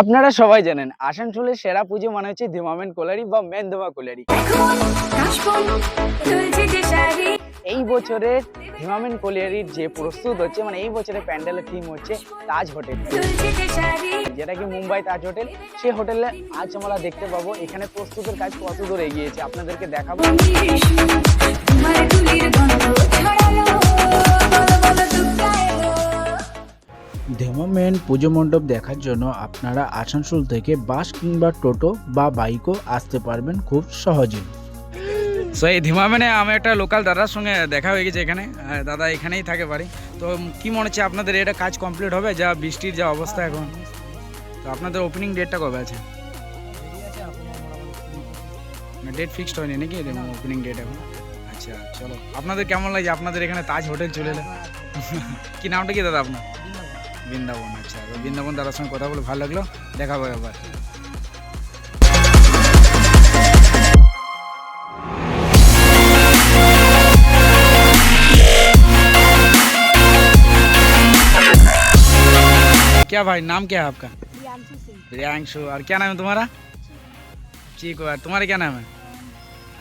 আপনারা সবাই জানেন, আসানসোলের সেরা পুজো মানে হচ্ছে ধিমামেন কোলারি বা মেন ধোমা কোলারি। এই বছরের ধিমামেন কোলিয়ারির যে প্রস্তুত হচ্ছে মানে এই বছরের প্যান্ডেলের থিম হচ্ছে তাজ হোটেল। যেটা কি মুম্বাই তাজ হোটেল সেই হোটেলে আজ আমরা দেখতে পাবো, এখানে প্রস্তুতের কাজ কত দূর এগিয়েছে আপনাদেরকে দেখাবো। ধেমামেন পুজো মণ্ডপ দেখার জন্য আপনারা আসানসোল থেকে বাস কিংবা টোটো বা বাইকও আসতে পারবেন খুব সহজেই সো এই ধিমামেনে আমি একটা লোকাল দাদার সঙ্গে দেখা হয়ে গেছে এখানে। দাদা এখানেই থাকে পারি তো কি মনে হচ্ছে আপনাদের এটা কাজ কমপ্লিট হবে? যা বৃষ্টির যা অবস্থা এখন। তো আপনাদের ওপেনিং ডেটটা কবে আছে? ডেট ফিক্সড হয়নি নাকি? ওপেনিং ডেট এখন। আচ্ছা চলো। আপনাদের কেমন লাগে? আপনাদের এখানে তাজ হোটেল চলে এলো। কি নামটা কি দাদা আপনার? বৃন্দাবন আচ্ছা তো বৃন্দাবন দাদার সঙ্গে কথা বলে ভালো লাগলো দেখাবো এবার क्या भाई नाम क्या है आपका प्रियांशु और क्या नाम है तुम्हारा चीकू और तुम्हारा क्या नाम है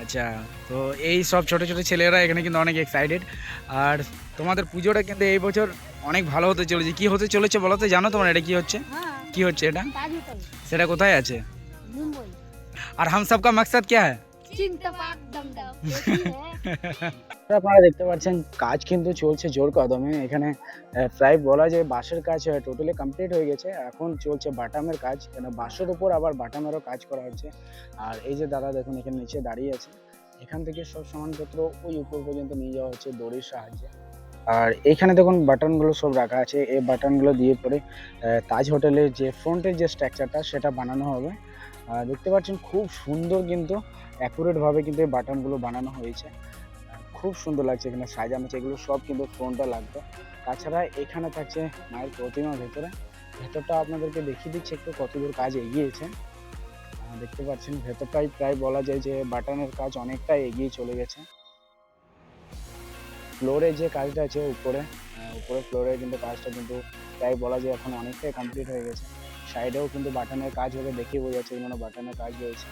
আচ্ছা তো এই সব ছোট ছোট ছেলেরা এখানে কিন্তু অনেক এক্সাইটেড আর তোমাদের পুজোটা কিন্তু এই বছর অনেক ভালো হতে চলেছে। কি হতে চলেছে বলো তো জানো তোমার এটা কি হচ্ছে? কি হচ্ছে এটা? সেটা কোথায় আছে? আর হাম সবকা মকসদ কে আপনারা দেখতে পাচ্ছেন কাজ কিন্তু চলছে জোর কদমে। এখানে প্রায় বলা যায় বাঁশের কাজ টোটালি কমপ্লিট হয়ে গেছে। এখন চলছে বাটামের কাজ। কেন বাঁশের উপর আবার বাটামেরও কাজ করা হচ্ছে। আর এই যে দাদা দেখুন এখানে নিচে দাঁড়িয়ে আছে। এখান থেকে সব সামানপত্র ওই উপর পর্যন্ত নিয়ে যাওয়া হচ্ছে দড়ির সাহায্যে। আর এইখানে দেখুন বাটনগুলো সব রাখা আছে। এই বাটনগুলো দিয়ে পরে তাজ হোটেলের যে ফ্রন্টের যে স্ট্রাকচারটা সেটা বানানো হবে। আর দেখতে পাচ্ছেন খুব সুন্দর কিন্তু অ্যাকুরেটভাবে কিন্তু এই বাটনগুলো বানানো হয়েছে। খুব সুন্দর লাগছে এখানে সাজানো আছে। এগুলো সব কিন্তু ফ্রন্টটা লাগবে। তাছাড়া এখানে থাকছে মায়ের প্রতিমা ভেতরে। ভেতরটা আপনাদেরকে দেখিয়ে দিচ্ছে একটু কতদূর কাজ এগিয়েছে। দেখতে পাচ্ছেন ভেতরটাই প্রায় বলা যায় যে বাটনের কাজ অনেকটাই এগিয়ে চলে গেছে। ফ্লোরে যে কাজটা আছে উপরে উপরে ফ্লোরে কিন্তু কাজটা কিন্তু প্রায় বলা যায় এখন অনেকটাই কমপ্লিট হয়ে গেছে। সাইডেও কিন্তু বাটনের কাজ হবে দেখেই বোঝা যাচ্ছে এগুলো বাটনের কাজ রয়েছে।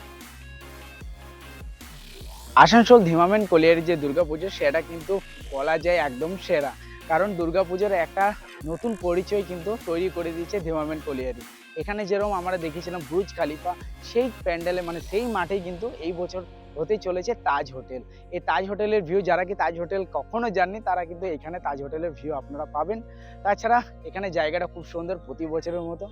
আসানসোল ধিমামেন কলিয়ারি যে দুর্গাপুজো সেটা কিন্তু বলা যায় একদম সেরা। কারণ দুর্গাপুজোর একটা নতুন পরিচয় কিন্তু তৈরি করে দিয়েছে ধিমামেন কলিয়ারি। এখানে যেরকম আমরা দেখেছিলাম ব্রুজ খালিফা, সেই প্যান্ডেলে মানে সেই মাঠেই কিন্তু এই বছর হতে চলেছে তাজ হোটেল। এই তাজ হোটেলের ভিউ যারা কি তাজ হোটেল কখনো যাননি, তারা কিন্তু এখানে তাজ হোটেলের ভিউ আপনারা পাবেন। তাছাড়া এখানে জায়গাটা খুব সুন্দর, প্রতি বছরের মতো।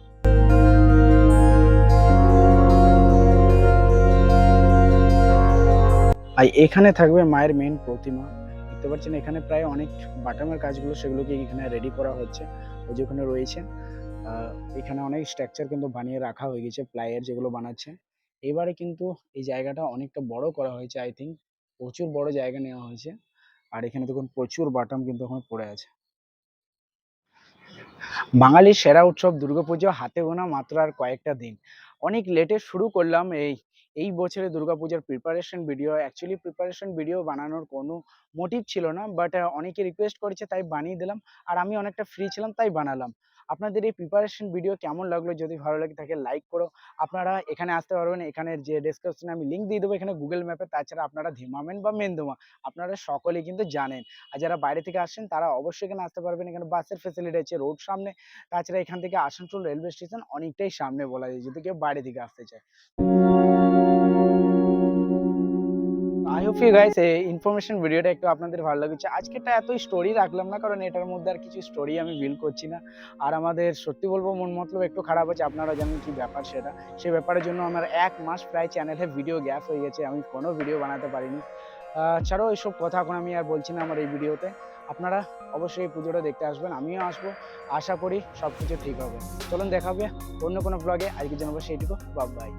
আর এখানে থাকবে মায়ের মেন প্রতিমা। দেখতে পাচ্ছেন এখানে প্রায় অনেক বাটামের কাজগুলো সেগুলোকে এখানে রেডি করা হচ্ছে, ওই যে ওখানে রয়েছে। এখানে অনেক স্ট্রাকচার কিন্তু বানিয়ে রাখা হয়ে গেছে প্লাইয়ের যেগুলো বানাচ্ছে। এবারে কিন্তু এই জায়গাটা অনেকটা বড় করা হয়েছে আই থিঙ্ক প্রচুর বড় জায়গা নেওয়া হয়েছে। আর এখানে দেখুন প্রচুর বাটাম কিন্তু এখন পড়ে আছে। বাঙালির সেরা উৎসব দুর্গাপুজো হাতে গোনা মাত্র আর কয়েকটা দিন। অনেক লেটে শুরু করলাম এই এই বছরে দুর্গাপূজার preparation video actually preparation video বানানোর কোনো মোটিভ ছিল না বাট অনেকে রিকোয়েস্ট করেছে তাই বানিয়ে দিলাম। আর আমি অনেকটা ফ্রি ছিলাম, তাই বানালাম। আপনাদের এই প্রিপারেশন ভিডিও কেমন লাগল? যদি ভালো লাগে থাকে লাইক করো। আপনারা এখানে আসতে পারবেন। এখানের যে ডেসক্রিপশনে আমি লিঙ্ক দিয়ে দেবো এখানে গুগল ম্যাপে তাছাড়া আপনারা ধিমামেন বা মেন্দুমা, আপনারা সকলেই কিন্তু জানেন। আর যারা বাইরে থেকে আসছেন তারা অবশ্যই এখানে আসতে পারবেন। এখানে বাসের ফেসিলিটি আছে রোড সামনে। তাছাড়া এখান থেকে আসানসোল রেলওয়ে স্টেশন অনেকটাই সামনে বলা যায়, যদি কেউ বাইরে থেকে আসতে চায়। হোপ ইউ গাইস এই ইনফরমেশন ভিডিওটা একটু আপনাদের ভালো লেগেছে। আজকেটা এত স্টোরি রাখলাম না, কারণ এটার মধ্যে আর কিছু স্টোরি আমি বিল করছি না। আর আমাদের সত্যি বলব, মন মতলব একটু খারাপ আছে, আপনারা জানেন কি ব্যাপার সেটা। সেই ব্যাপারের জন্য আমার এক মাস প্রায় চ্যানেলে ভিডিও গ্যাপ হয়ে গেছে, আমি কোনো ভিডিও বানাতে পারিনি। ছাড়াও এইসব কথা এখন আমি আর বলছি না আমার এই ভিডিওতে আপনারা অবশ্যই এই পুজোটা দেখতে আসবেন, আমিও আসব। আশা করি সব কিছু ঠিক হবে। চলুন দেখাবে অন্য কোনো ব্লগে আজকের জন্য সেইটুকু বাই